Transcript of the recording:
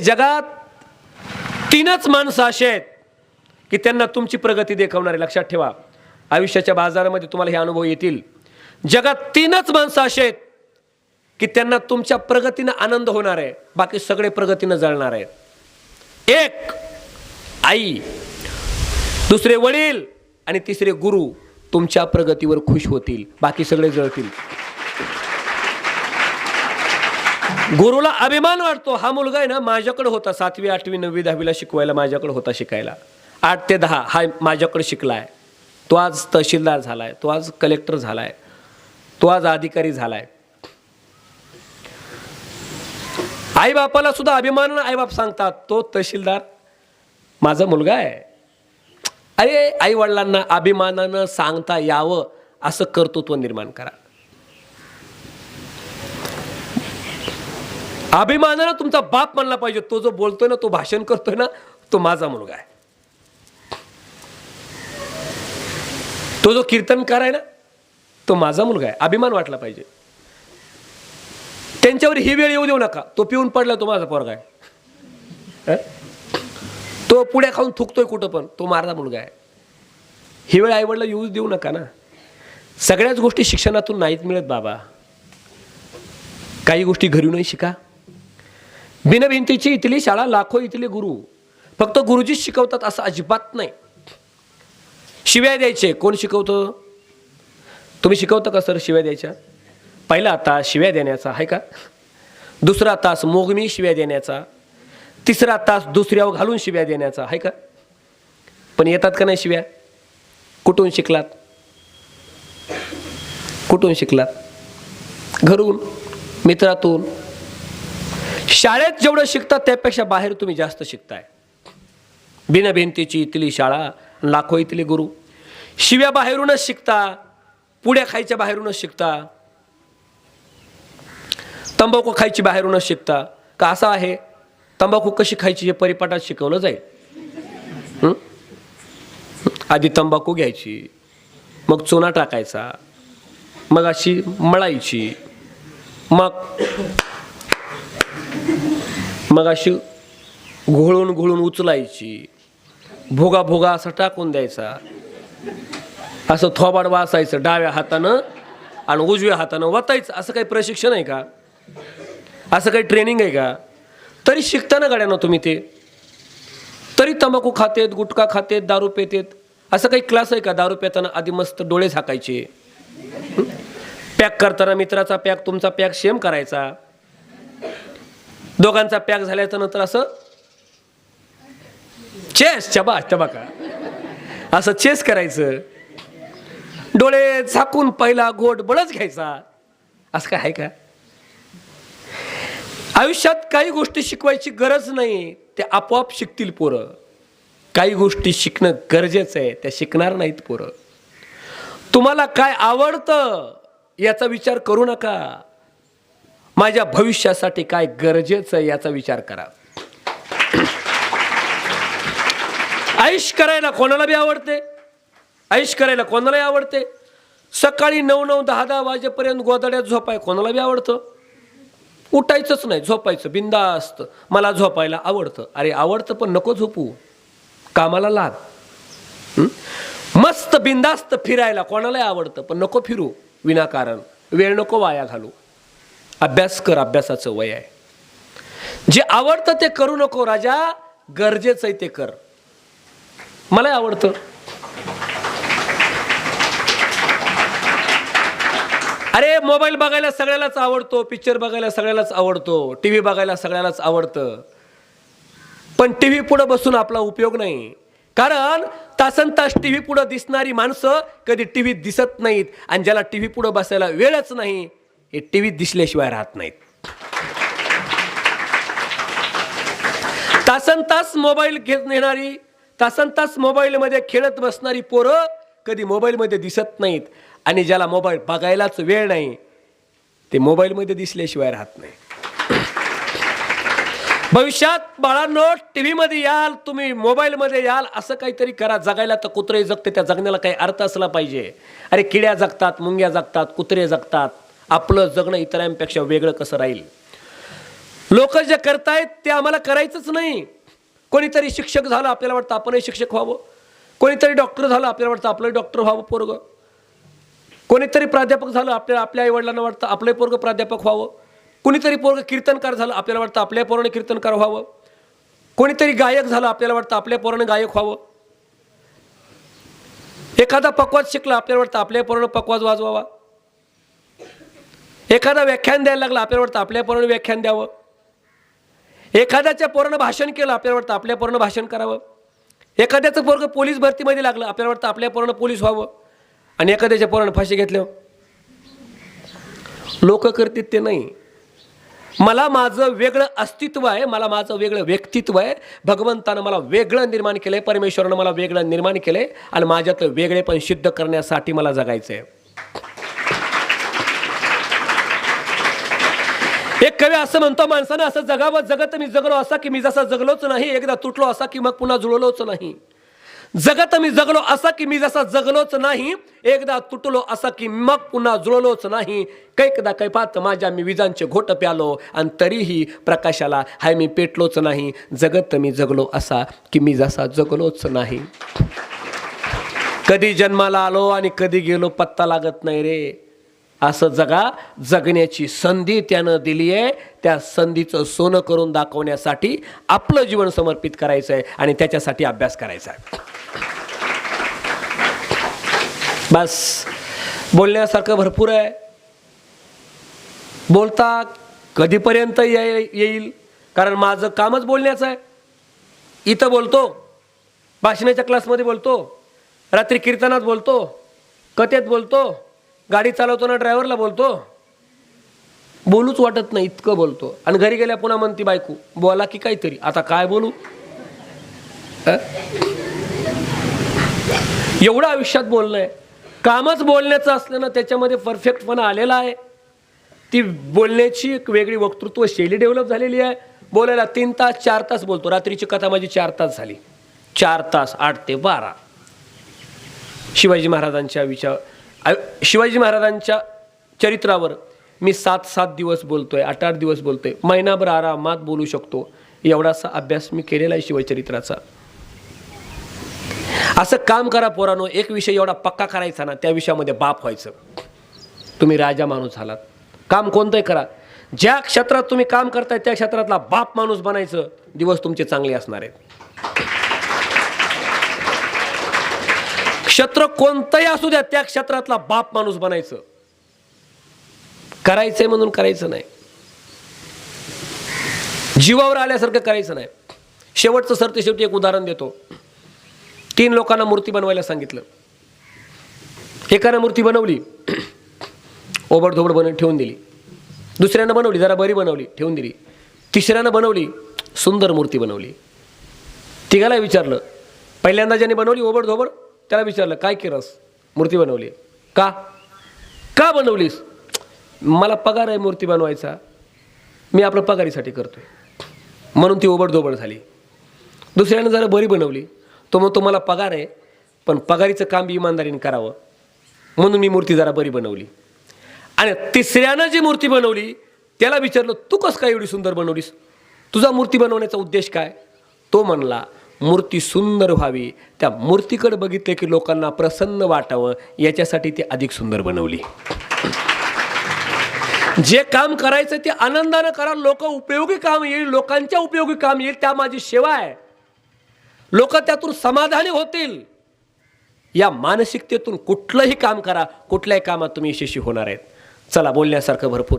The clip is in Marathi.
जगात तीनच माणसं असे आहेत की त्यांना तुमची प्रगती देखवणारे. लक्षात ठेवा. आयुष्याच्या बाजारामध्ये तुम्हाला हे अनुभव येतील. जगात तीनच माणसं असे आहेत की त्यांना तुमच्या प्रगतीनं आनंद होणार आहे. बाकी सगळे प्रगतीनं जळणार आहेत. एक आई दुसरे वडील आणि तिसरे गुरु तुमच्या प्रगतीवर खुश होतील. बाकी सगळे जळतील. गुरुला अभिमान वाटतो. हा मुलगा आहे ना माझ्याकडे होता. सातवी आठवी नववी दहावीला शिकवायला माझ्याकडे होता शिकायला. आठ ते दहा हा माझ्याकडे आहे तो आज तहसीलदार आहे तो आज कलेक्टर झाला आहे तो आज अधिकारी झाला आहे आईबापाला सुद्धा अभिमानानं आईबाप सांगतात तो तहसीलदार माझा मुलगा आहे. अरे आई वडिलांना अभिमानानं सांगता यावं असं कर्तृत्व निर्माण करा. अभिमानानं तुमचा बाप म्हणला पाहिजे. तो जो बोलतोय ना तो भाषण करतोय ना तो माझा मुलगा आहे. तो जो कीर्तनकार आहे ना तो माझा मुलगा आहे. अभिमान वाटला पाहिजे. त्यांच्यावर ही वेळ येऊ देऊ नका. तो पिऊन पडला तो माझा पोरगा आहे. हं? तो पुढे खाऊन थुकतोय कुठं पण तो माझा मुलगा आहे. ही वेळ आईवडला येऊच देऊ नका ना. सगळ्याच गोष्टी शिक्षणातून नाहीत मिळत बाबा. काही गोष्टी घरूनही शिका. बिनभिंतीची इथली शाळा लाखो इथले गुरु. फक्त गुरुजीच शिकवतात असं अजिबात नाही. शिव्या द्यायचे. कोण शिकवतं? तुम्ही शिकवता का सर शिव्या द्यायच्या? पहिला तास शिव्या देण्याचा आहे का? दुसरा तास मोगमी शिव्या देण्याचा. तिसरा तास दुसऱ्यावर घालून शिव्या देण्याचा आहे का? पण येतात का नाही शिव्या? कुठून शिकलात? कुठून शिकलात? घरून मित्रातून शाळेत जेवढं शिकतात त्यापेक्षा बाहेर तुम्ही जास्त शिकताय. बिनभिंतीची इथली शाळा लाखो इथले गुरु. शिव्या बाहेरूनच शिकता पुड्या खायच्या बाहेरूनच शिकता. तंबाखू खायची बाहेरूनच शिकता. का असं आहे? तंबाखू कशी खायची हे परिपाठात शिकवलं जाईल. आधी तंबाखू घ्यायची मग चुना टाकायचा मग अशी मळायची मग मग अशी घोळून घोळून उचलायची. भोगा भोगा असा टाकून द्यायचा. असं थोबाड वाचायचं डाव्या हातानं आणि उजव्या हातानं वाचायचं असं काही प्रशिक्षण आहे का? असं काही ट्रेनिंग आहे का? तरी शिकताना गाड्यानं तुम्ही ते. तरी तंबाखू खातेत गुटखा खातेत दारू पेतेत. असं काही क्लास आहे का? दारू पेताना आधी मस्त डोळे झाकायचे. पॅक करताना मित्राचा पॅक तुमचा पॅक सेम करायचा. दोघांचा पॅक झाल्याच्यानंतर असं चेस चबा चबा का असं चेस करायचं. डोळे झाकून पहिला गोट बळच घ्यायचा. असं काय आहे का? आयुष्यात काही गोष्टी शिकवायची गरज नाही ते आपोआप शिकतील पोरं. काही गोष्टी शिकणं गरजेचं आहे त्या शिकणार नाहीत पोरं. तुम्हाला काय आवडतं याचा विचार करू नका. माझ्या भविष्यासाठी काय गरजेचं आहे याचा विचार करा. आयुष करायला कोणाला बी आवडते? आयुष करायला कोणालाही आवडते? सकाळी नऊ नऊ दहा दहा वाजेपर्यंत गोदड्यात झोपाय कोणाला बी आवडतं? उठायचंच नाही झोपायचं बिंदास्त मला झोपायला आवडतं. अरे आवडतं पण नको झोपू. कामाला लाग. मस्त बिंदास्त फिरायला कोणालाही आवडतं पण नको फिरू. विनाकारण. वेळ नको वाया घालू. अभ्यास कर अभ्यासाचं वय आहे. जे आवडतं ते करू नको राजा गरजेचं आहे ते कर. मलाही आवडतं. अरे मोबाईल बघायला सगळ्यालाच आवडतो पिक्चर बघायला सगळ्यालाच आवडतो टी व्ही बघायला सगळ्यालाच आवडतं. पण टी व्ही पुढं बसून आपला उपयोग नाही. कारण तासन तास टी व्ही पुढं दिसणारी माणसं कधी टी व्हीत दिसत नाहीत आणि ज्याला टी व्ही पुढं बसायला वेळच नाही हे टी व्हीत दिसल्याशिवाय राहत नाहीत. तासन तास मोबाईल घेत नेणारी तासन तास मोबाईलमध्ये खेळत बसणारी पोरं कधी मोबाईलमध्ये दिसत नाहीत आणि ज्याला मोबाईल बघायलाच वेळ नाही ते मोबाईलमध्ये दिसल्याशिवाय राहत नाही. भविष्यात बाळांनो टी व्हीमध्ये याल तुम्ही मोबाईलमध्ये याल असं काहीतरी करा. जगायला तर कुत्रे जगते त्या जगण्याला काही अर्थ असला पाहिजे. अरे किड्या जगतात मुंग्या जगतात कुत्रे जगतात. आपलं जगणं इतरांपेक्षा वेगळं कसं राहील? लोक जे करतायत ते आम्हाला करायचंच नाही. कोणीतरी शिक्षक झालं आपल्याला वाटतं आपणही शिक्षक व्हावं. कोणीतरी डॉक्टर झालं आपल्याला वाटतं आपलंही डॉक्टर व्हावं पोरगं. कोणीतरी प्राध्यापक झालं आपल्या आपल्या आईवडिलांना वाटतं आपलंही पोरगं प्राध्यापक व्हावं. कोणीतरी पोरगं कीर्तनकार झालं आपल्याला वाटतं आपल्या पोराने कीर्तनकार व्हावं. कोणीतरी गायक झालं आपल्याला वाटतं आपल्या पोराने गायक व्हावं. एखादा पकवाज शिकला आपल्याला वाटतं आपल्या पोरानं पकवाज वाजवावा. एखादा व्याख्यान द्यायला लागला आपल्याला वाटतं आपल्या पोरानं व्याख्यान द्यावं. एखाद्याच्या पोरानं भाषण केलं आपल्याला वाटतं आपल्या पोरानं भाषण करावं. एखाद्याचं पोरगं पोलीस भरतीमध्ये लागलं आपल्याला वाटतं आपल्या पोरानं पोलीस व्हावं. आणि एखाद्याच्या पोरानं फाशी घेतल्यावर? लोक करतील ते नाही. मला माझं वेगळं अस्तित्व आहे मला माझं वेगळं व्यक्तित्व आहे. भगवंतानं मला वेगळं निर्माण केलं आहे परमेश्वरानं मला वेगळं निर्माण केलं आहे आणि माझ्यातलं वेगळेपण सिद्ध करण्यासाठी मला जगायचं आहे एक कवी असं म्हणतो माणसानं असं जगावं जगत मी जगलो असा की मी जसा जगलोच नाही एकदा तुटलो असा की मग पुन्हा जुळलोच नाही. जगत मी जगलो असा की मी जसा जगलोच नाही एकदा तुटलो असा की मग पुन्हा जुळलोच नाही. कैकदा कैपात माझ्या मी विजांचे घोट प्यालो आणि तरीही प्रकाशाला हाय मी पेटलोच नाही. जगत मी जगलो असा की मी जसा जगलोच नाही. कधी जन्माला आलो आणि कधी गेलो पत्ता लागत नाही रे. असं जगा जगण्याची संधी त्यानं दिली आहे. त्या संधीचं सोनं करून दाखवण्यासाठी आपलं जीवन समर्पित करायचं आहे आणि त्याच्यासाठी अभ्यास करायचा आहे. बस बोलण्यासारखं भरपूर आहे. बोलता कधीपर्यंत येईल? कारण माझं कामच बोलण्याचं आहे. इथं बोलतो. भाषणाच्या क्लासमध्ये बोलतो. रात्री कीर्तनात बोलतो. कथेत बोलतो. गाडी चालवताना ड्रायव्हरला बोलतो बोलूच वाटत नाही इतकं बोलतो. आणि घरी गेल्या पुन्हा म्हणती बायको बोला की काहीतरी. आता काय बोलू? एवढं आयुष्यात बोलणं आहे. कामच बोलण्याचं असल्यानं त्याच्यामध्ये परफेक्टपणा आलेला आहे. ती बोलण्याची एक वेगळी वक्तृत्व शैली डेव्हलप झालेली आहे. बोलायला तीन तास चार तास बोलतो. रात्रीची कथा माझी चार तास झाली. चार तास आठ ते बारा. शिवाजी महाराजांच्या विचार शिवाजी महाराजांच्या चरित्रावर मी सात सात दिवस बोलतोय आठ आठ दिवस बोलतो आहे महिनाभर आरामात बोलू शकतो. एवढासा अभ्यास मी केलेला आहे शिवचरित्राचा असं काम करा पोरानो एक विषय एवढा पक्का करायचा ना त्या विषयामध्ये बाप व्हायचं. तुम्ही राजा माणूस झालात. काम कोणतंही करा. ज्या क्षेत्रात तुम्ही काम करताय त्या क्षेत्रातला बाप माणूस बनायचं दिवस तुमचे चांगले असणार आहेत. क्षेत्र कोणतंही असू द्या त्या क्षेत्रातला बाप माणूस बनायचं. करायचंय म्हणून करायचं नाही. जीवावर आल्यासारखं करायचं नाही. शेवटचं सरते शेवटी एक उदाहरण देतो. तीन लोकांना मूर्ती बनवायला सांगितलं. एकानं मूर्ती बनवली. ओबडधोबड बनवून ठेवून दिली. दुसऱ्यानं बनवली जरा बरी बनवली ठेवून दिली. तिसऱ्यानं बनवली सुंदर मूर्ती बनवली. तिघाला विचारलं पहिल्यांदा ज्याने बनवली ओबडधोबड त्याला विचारलं काय केलंस मूर्ती बनवली का? का बनवलीस? मला पगार आहे मूर्ती बनवायचा. मी आपलं पगारीसाठी करतोय. म्हणून ती ओबडधोबड झाली. दुसऱ्यानं जरा बरी बनवली. तो मग मला पगार आहे पण पगारीचं काम बी इमानदारीने करावं. म्हणून मी मूर्ती जरा बरी बनवली. आणि तिसऱ्यानं जी मूर्ती बनवली त्याला विचारलं तू कसं काय एवढी सुंदर बनवलीस? तुझा मूर्ती बनवण्याचा उद्देश काय? तो म्हणला मूर्ती सुंदर व्हावी. त्या मूर्तीकडे बघितले की लोकांना प्रसन्न वाटावं. याच्यासाठी ती अधिक सुंदर बनवली. जे काम करायचं ते आनंदानं करा. लोक उपयोगी काम येईल. लोकांच्या उपयोगी काम येईल. त्या माझी सेवा आहे. लोक त्यातून समाधानी होतील. या मानसिकतेतून कुठलंही काम करा. कुठल्याही कामात तुम्ही यशस्वी होणार आहेत. चला बोलण्यासारखं भरपूर